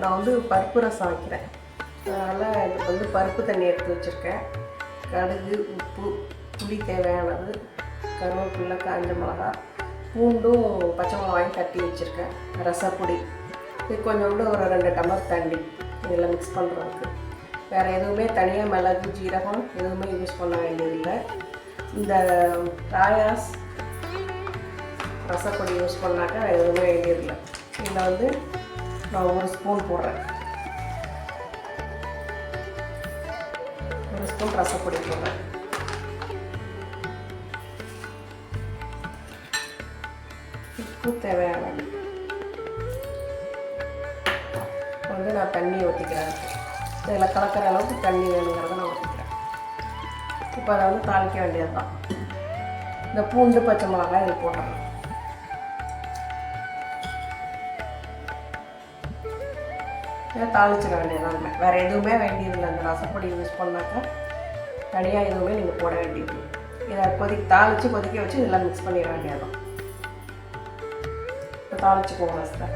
நான் வந்து பருப்பு ரசம் வைக்கிறேன். அதனால் எனக்கு வந்து பருப்பு தண்ணி எடுத்து வச்சுருக்கேன். கடுகு உப்பு புளி தேவையானது கருவேப்பிலை காஞ்ச மிளகா பூண்டும் பச்சை மிளகாயும் தட்டி வச்சுருக்கேன். ரசப்பொடி. இது கொஞ்சோண்டு ஒரு ரெண்டு டம்ளர் தண்ணி இதில் மிக்ஸ் பண்ணுறதுக்கு வேறு எதுவுமே தனியாக மிளகு ஜீரகம் எதுவுமே யூஸ் பண்ண வேண்டியதில்லை. இந்த ராயாஸ் ரசப்பொடி யூஸ் பண்ணாக்கா எதுவுமே வேண்டியதில்லை. இதில் வந்து நான் ஒரு ஸ்பூன் போடுறேன். ஒரு ஸ்பூன் ரசப்பொடி போடுறேன். உப்பு தேவையான வந்து நான் தண்ணி ஊற்றிக்கிறேன் இதில் கலக்கிற அளவுக்கு தண்ணி வேணுங்கிறத நான் ஊற்றிக்கிறேன் இப்போ அதை வந்து தாளிக்க வேண்டியது தான் இந்த பூண்டு பச்சை மிளகாய் இது போட்டுறேன். இதை தாளிச்சிட வேண்டியதான் வேறு எதுவுமே வேண்டியதில்லை. அந்த ரசப்பொடி யூஸ் பண்ணாக்கா தனியாக எதுவுமே நீங்கள் போட வேண்டியது இதை கொதி தாளித்து கொதிக்க வச்சு இதெல்லாம் மிக்ஸ் பண்ணிட வேண்டியதான் இப்போ தாளிச்சுக்குவோம் சார்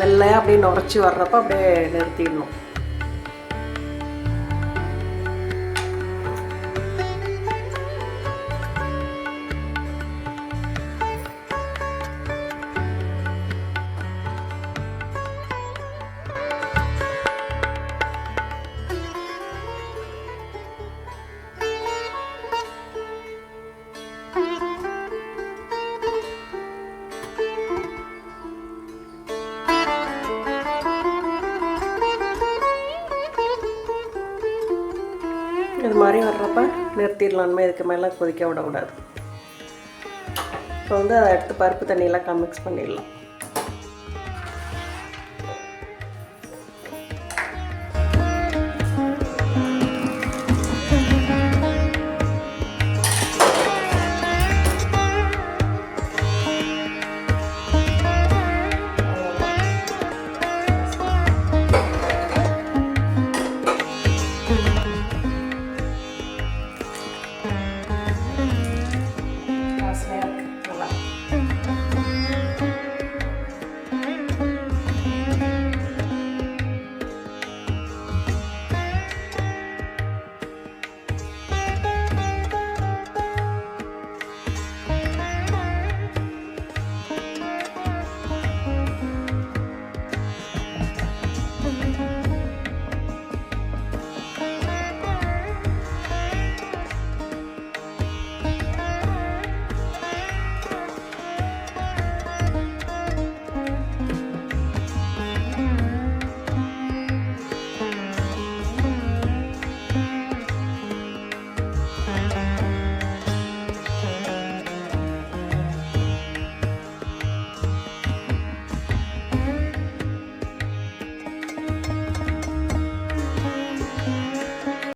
வெள்ளையாக அப்படியே நுரைச்சி வர்றப்ப அப்படியே நிறுத்திடணும். இது மாதிரி வர்றப்ப நிறுத்திடலாமே இதுக்கு மேலே கொதிக்க விடக்கூடாது. இப்போ வந்து அதை எடுத்து பருப்பு தண்ணியெலாம் மிக்ஸ் பண்ணிடலாம்.